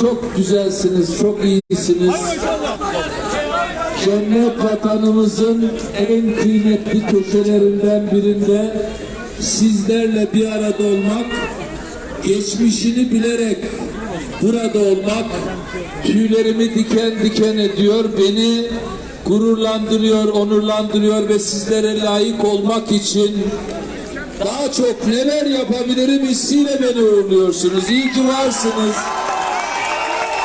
çok güzelsiniz, çok iyisiniz. Cennet vatanımızın en kıymetli köşelerinden birinde sizlerle bir arada olmak, geçmişini bilerek burada olmak tüylerimi diken diken ediyor, beni gururlandırıyor, onurlandırıyor ve sizlere layık olmak için daha çok neler yapabilirim hissiyle beni uğurluyorsunuz. İyi ki varsınız.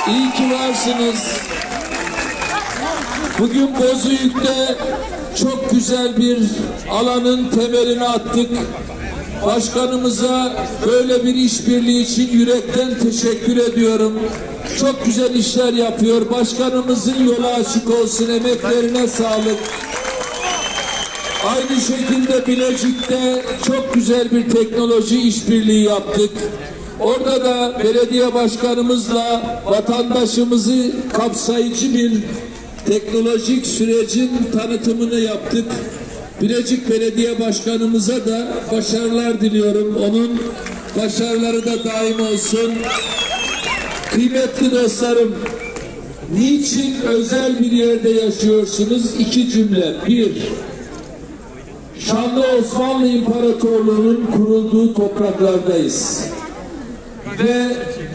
İyi ki varsınız. Bugün Bozüyük'te çok güzel bir alanın temelini attık. Başkanımıza böyle bir işbirliği için yürekten teşekkür ediyorum. Çok güzel işler yapıyor. Başkanımızın yolu açık olsun. Emeklerine sağlık. Aynı şekilde Bilecik'te çok güzel bir teknoloji işbirliği yaptık. Orada da belediye başkanımızla vatandaşımızı kapsayıcı bir teknolojik sürecin tanıtımını yaptık. Bilecik Belediye Başkanımıza da başarılar diliyorum. Onun başarıları da daim olsun. Kıymetli dostlarım, niçin özel bir yerde yaşıyorsunuz? İki cümle. Bir, Şanlı Osmanlı İmparatorluğu'nun kurulduğu topraklardayız. Ve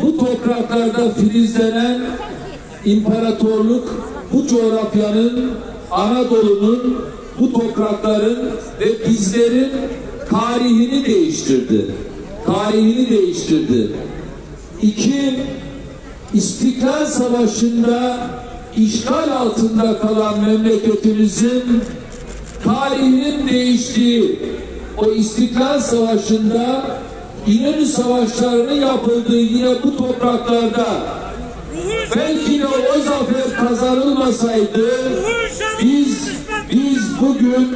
bu topraklarda filizlenen imparatorluk bu coğrafyanın, Anadolu'nun, bu toprakların ve bizlerin tarihini değiştirdi. Tarihini değiştirdi. İki, İstiklal Savaşı'nda işgal altında kalan memleketimizin tarihinin değiştiği o İstiklal Savaşı'nda İnönü Savaşları'nın yapıldığı yine bu topraklarda belki de o zafer kazanılmasaydı biz biz bugün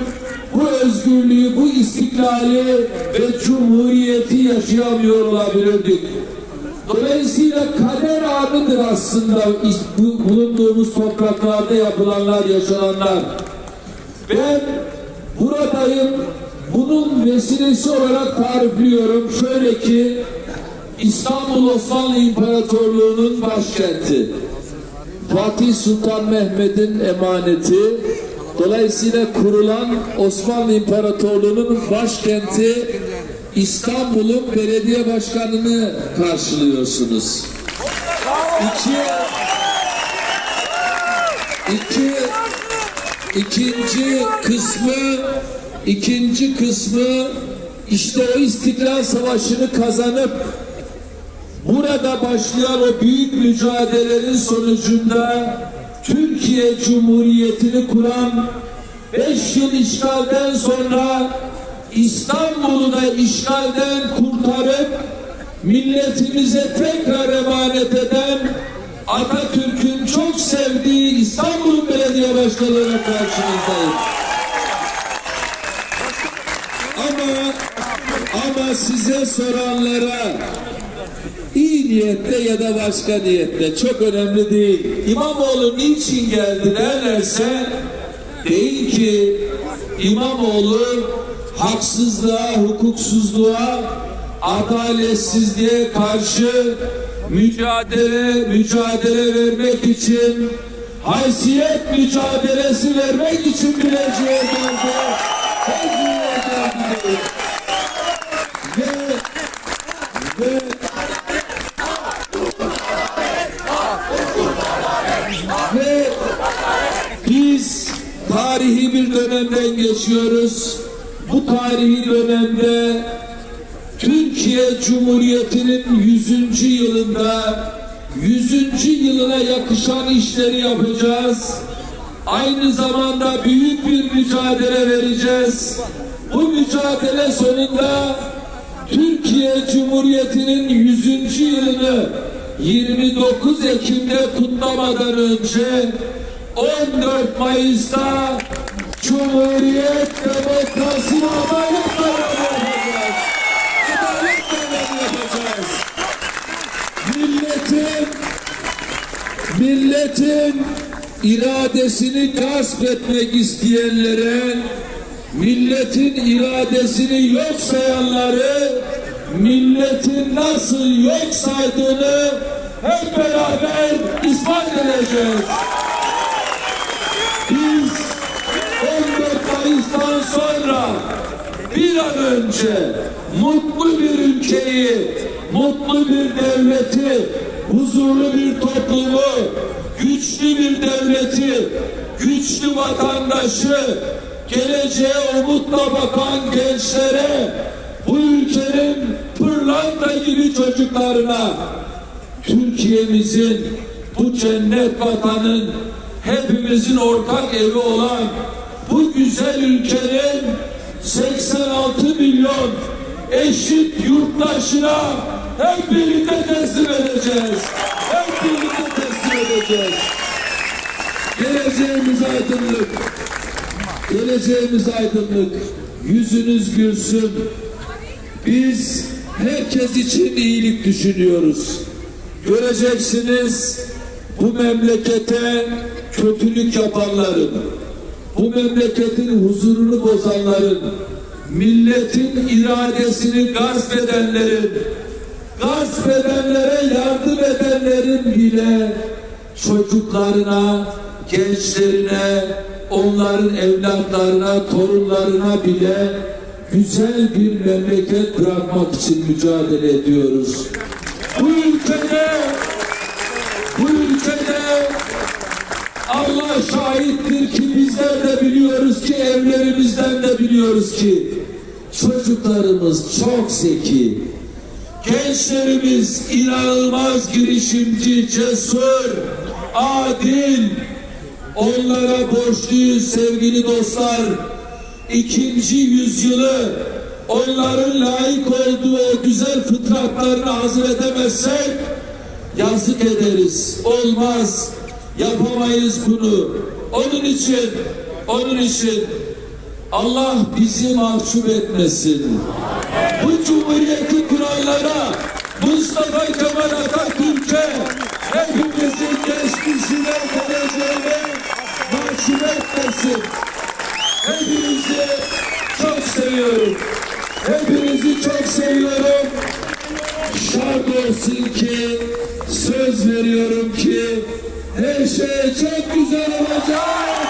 bu özgürlüğü, bu istiklali ve cumhuriyeti yaşayamıyor olabilirdik. Dolayısıyla kader anıdır aslında bu bulunduğumuz topraklarda yapılanlar, yaşananlar. Ben buradayım. Bunun vesilesi olarak tarifliyorum. Şöyle ki İstanbul Osmanlı İmparatorluğu'nun başkenti. Fatih Sultan Mehmet'in emaneti. Dolayısıyla kurulan Osmanlı İmparatorluğu'nun başkenti İstanbul'un belediye başkanını karşılıyorsunuz. İki, iki, ikinci kısmı, ikinci kısmı işte o İstiklal Savaşı'nı kazanıp burada başlayan o büyük mücadelelerin sonucunda Türkiye Cumhuriyeti'ni kuran 5 yıl işgalden sonra İstanbul'u da işgalden kurtarıp milletimize tekrar emanet eden Atatürk'ün çok sevdiği İstanbul Belediye Başkanı'na karşınızdayım. Ama size soranlara iyi niyetle ya da başka niyetle çok önemli değil. İmamoğlu niçin geldi derlerse değil ki İmamoğlu haksızlığa, hukuksuzluğa, adaletsizliğe karşı mücadele, mücadele vermek için, haysiyet mücadelesi vermek için bileceğe geldi. Bileceğe geldi. Ve, ve ve biz tarihi bir dönemden geçiyoruz. Bu tarihi dönemde Türkiye Cumhuriyeti'nin 100. yılında 100. yılına yakışan işleri yapacağız. Aynı zamanda büyük bir mücadele vereceğiz. Bu mücadele sonunda Türkiye Cumhuriyeti'nin 100. yılını 29 Ekim'de kutlamadan önce 14 Mayıs'ta Cumhuriyet Demokrasi ve Adalet Bayramı yapacağız. Adalet Bayramı yapacağız. Milletin milletin iradesini gasp etmek isteyenlere milletin iradesini yok sayanları milletin nasıl yok saydığını hep beraber edileceğiz. Biz sonra bir an önce mutlu bir ülkeyi, mutlu bir devleti, huzurlu bir toplumu, güçlü bir devleti, güçlü vatandaşı, geleceğe umutla bakan gençlere, bu ülkenin pırlanta gibi çocuklarına, Türkiye'mizin bu cennet vatanın hepimizin ortak evi olan bu güzel ülkenin 86 milyon eşit yurttaşına hep birlikte teslim edeceğiz. Hep birlikte teslim edeceğiz. Geleceğimiz aydınlık. Geleceğimiz aydınlık. Yüzünüz gülsün. Biz herkes için iyilik düşünüyoruz. Göreceksiniz bu memlekete kötülük yapanların, bu memleketin huzurunu bozanların, milletin iradesini gasp edenlerin, gasp edenlere yardım edenlerin bile çocuklarına, gençlerine, onların evlatlarına, torunlarına bile güzel bir memleket bırakmak için mücadele ediyoruz. Bu ülkede Şahittir ki bizler de biliyoruz ki evlerimizden de biliyoruz ki çocuklarımız çok zeki. Gençlerimiz inanılmaz girişimci, cesur, adil. Onlara borçluyuz sevgili dostlar. İkinci yüzyılı onların layık olduğu o güzel fıtratlarını hazır edemezsek yazık ederiz. Olmaz. Yapamayız bunu. Onun için onun için Allah bizi mahcup etmesin. Bu cumhuriyeti kuranlara Mustafa Kemal Atatürk'e hepimizin geçmişine geleceğine mahcup etmesin. Hepinizi çok seviyorum. Hepinizi çok seviyorum. Şart olsun ki söz veriyorum ki her şey çok güzel olacak.